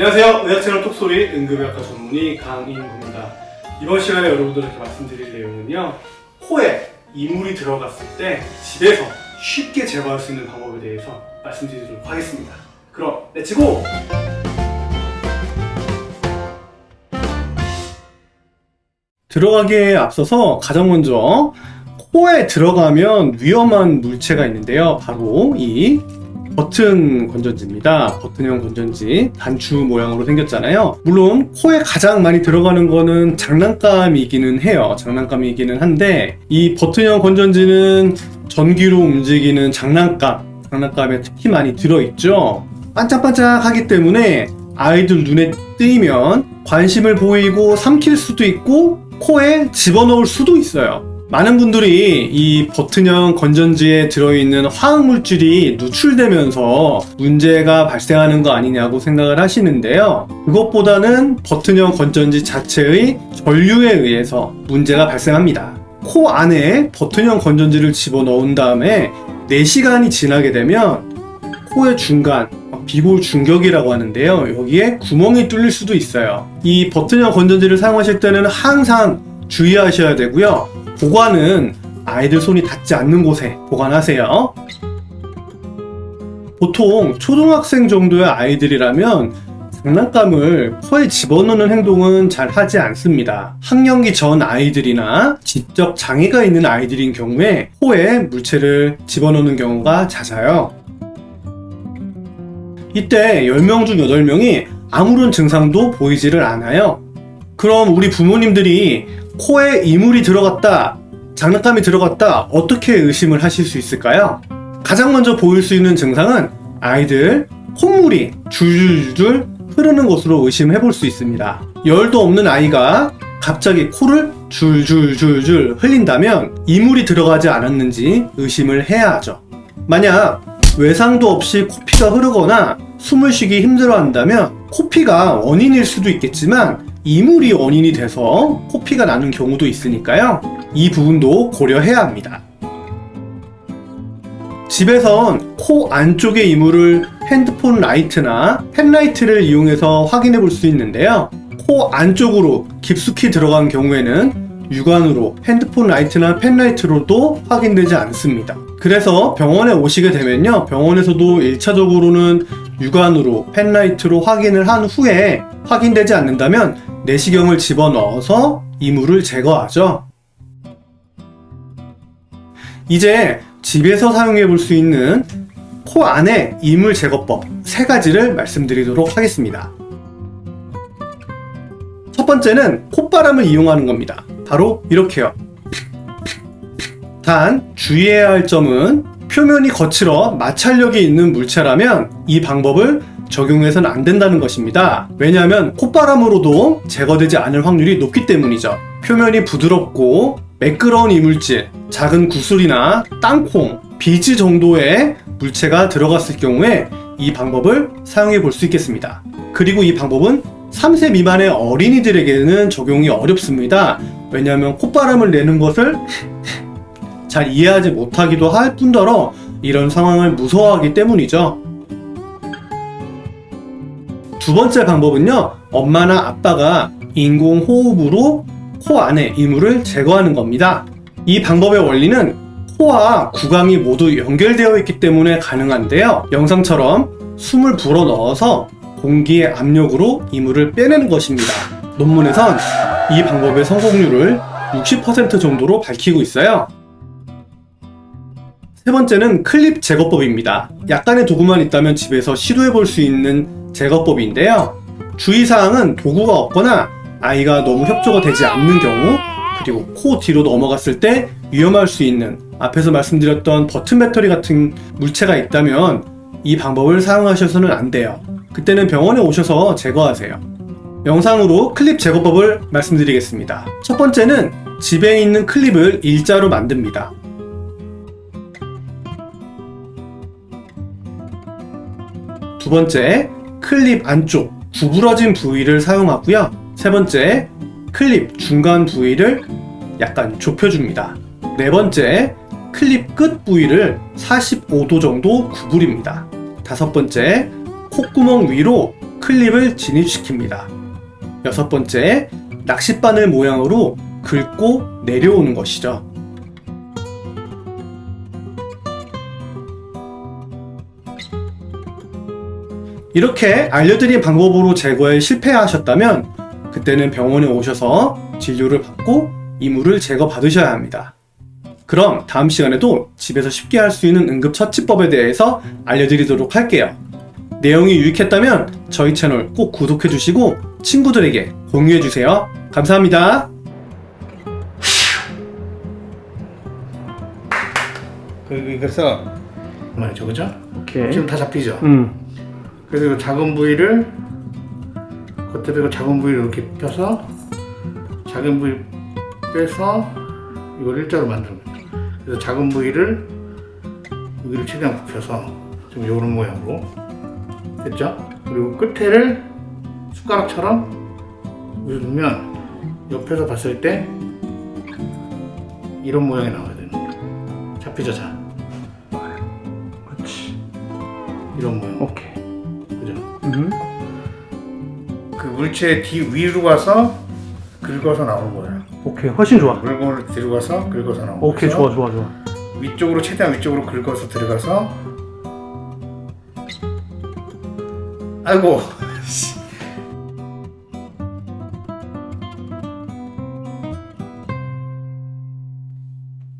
안녕하세요. 의학 채널 톡소리 응급의학과 전문의 강인구입니다. 이번 시간에 여러분들께 말씀드릴 내용은요. 코에 이물이 들어갔을 때 집에서 쉽게 제거할 수 있는 방법에 대해서 말씀드리도록 하겠습니다. 그럼 렛츠고! 들어가기에 앞서서 가장 먼저 코에 들어가면 위험한 물체가 있는데요. 바로 이 버튼 건전지입니다. 버튼형 건전지 단추 모양으로 생겼잖아요. 물론 코에 가장 많이 들어가는 거는 장난감이기는 해요. 장난감이기는 한데 이 버튼형 건전지는 전기로 움직이는 장난감, 장난감에 특히 많이 들어있죠. 반짝반짝하기 때문에 아이들 눈에 띄면 관심을 보이고 삼킬 수도 있고 코에 집어넣을 수도 있어요. 많은 분들이 이 버튼형 건전지에 들어있는 화학물질이 누출되면서 문제가 발생하는 거 아니냐고 생각을 하시는데요. 그것보다는 버튼형 건전지 자체의 전류에 의해서 문제가 발생합니다. 코 안에 버튼형 건전지를 집어넣은 다음에 4시간이 지나게 되면 코의 중간, 비골 중격이라고 하는데요. 여기에 구멍이 뚫릴 수도 있어요. 이 버튼형 건전지를 사용하실 때는 항상 주의하셔야 되고요. 보관은 아이들 손이 닿지 않는 곳에 보관하세요. 보통 초등학생 정도의 아이들이라면 장난감을 코에 집어넣는 행동은 잘 하지 않습니다. 학령기 전 아이들이나 지적 장애가 있는 아이들인 경우에 코에 물체를 집어넣는 경우가 잦아요. 이때 10명 중 8명이 아무런 증상도 보이지를 않아요. 그럼 우리 부모님들이 코에 이물이 들어갔다, 장난감이 들어갔다, 어떻게 의심을 하실 수 있을까요? 가장 먼저 보일 수 있는 증상은 아이들 콧물이 줄줄줄 흐르는 것으로 의심해 볼 수 있습니다. 열도 없는 아이가 갑자기 코를 줄줄줄줄 흘린다면 이물이 들어가지 않았는지 의심을 해야 하죠. 만약 외상도 없이 코피가 흐르거나 숨을 쉬기 힘들어 한다면 코피가 원인일 수도 있겠지만 이물이 원인이 돼서 코피가 나는 경우도 있으니까요. 이 부분도 고려해야 합니다. 집에선 코 안쪽의 이물을 핸드폰 라이트나 펜라이트를 이용해서 확인해 볼 수 있는데요. 코 안쪽으로 깊숙이 들어간 경우에는 육안으로 핸드폰 라이트나 펜라이트로도 확인되지 않습니다. 그래서 병원에 오시게 되면요. 병원에서도 1차적으로는 육안으로 펜라이트로 확인을 한 후에 확인되지 않는다면 내시경을 집어넣어서 이물을 제거하죠. 이제 집에서 사용해 볼 수 있는 코 안의 이물 제거법 세 가지를 말씀드리도록 하겠습니다. 첫 번째는 콧바람을 이용하는 겁니다. 바로 이렇게요. 단 주의해야 할 점은 표면이 거칠어 마찰력이 있는 물체라면 이 방법을 적용해서는 안 된다는 것입니다. 왜냐하면 콧바람으로도 제거되지 않을 확률이 높기 때문이죠. 표면이 부드럽고 매끄러운 이물질, 작은 구슬이나 땅콩, 비즈 정도의 물체가 들어갔을 경우에 이 방법을 사용해 볼 수 있겠습니다. 그리고 이 방법은 3세 미만의 어린이들에게는 적용이 어렵습니다. 왜냐하면 콧바람을 내는 것을 잘 이해하지 못하기도 할 뿐더러 이런 상황을 무서워하기 때문이죠. 두 번째 방법은요, 엄마나 아빠가 인공호흡으로 코 안에 이물을 제거하는 겁니다. 이 방법의 원리는 코와 구강이 모두 연결되어 있기 때문에 가능한데요. 영상처럼 숨을 불어 넣어서 공기의 압력으로 이물을 빼내는 것입니다. 논문에선 이 방법의 성공률을 60% 정도로 밝히고 있어요. 세 번째는 클립 제거법입니다. 약간의 도구만 있다면 집에서 시도해 볼 수 있는 제거법인데요. 주의사항은 도구가 없거나 아이가 너무 협조가 되지 않는 경우 그리고 코 뒤로 넘어갔을 때 위험할 수 있는 앞에서 말씀드렸던 버튼 배터리 같은 물체가 있다면 이 방법을 사용하셔서는 안 돼요. 그때는 병원에 오셔서 제거하세요. 영상으로 클립 제거법을 말씀드리겠습니다. 첫 번째는 집에 있는 클립을 일자로 만듭니다. 두 번째, 클립 안쪽 구부러진 부위를 사용하고요. 세 번째, 클립 중간 부위를 약간 좁혀줍니다. 네 번째, 클립 끝 부위를 45도 정도 구부립니다. 다섯 번째, 콧구멍 위로 클립을 진입시킵니다. 여섯 번째, 낚싯바늘 모양으로 긁고 내려오는 것이죠. 이렇게 알려드린 방법으로 제거에 실패하셨다면 그때는 병원에 오셔서 진료를 받고 이물을 제거 받으셔야 합니다. 그럼 다음 시간에도 집에서 쉽게 할 수 있는 응급처치법에 대해서 알려드리도록 할게요. 내용이 유익했다면 저희 채널 꼭 구독해주시고 친구들에게 공유해주세요. 감사합니다. 그- 그래서 말이죠, 그죠? 오케이. 지금 다 잡히죠. 음. 그래서 이 작은 부위를 겉에서 이 작은 부위를 이렇게 펴서 작은 부위 빼서 이걸 일자로 거죠. 그래서 작은 부위를 여기를 최대한 굽혀서 좀 요런 모양으로 됐죠? 그리고 끝에를 숟가락처럼 누르면 옆에서 봤을 때 이런 모양이 나와야 되는 거예요. 잡히죠, 자. 그렇지. 이런 모양. 오케이. 물체 뒤 위로 가서 긁어서 나오는 거예요. 오케이. 훨씬 좋아. 물건을 뒤로 가서 긁어서 나오는 오케이. 거죠. 좋아, 좋아, 좋아. 위쪽으로 최대한 위쪽으로 긁어서 들어가서 아이고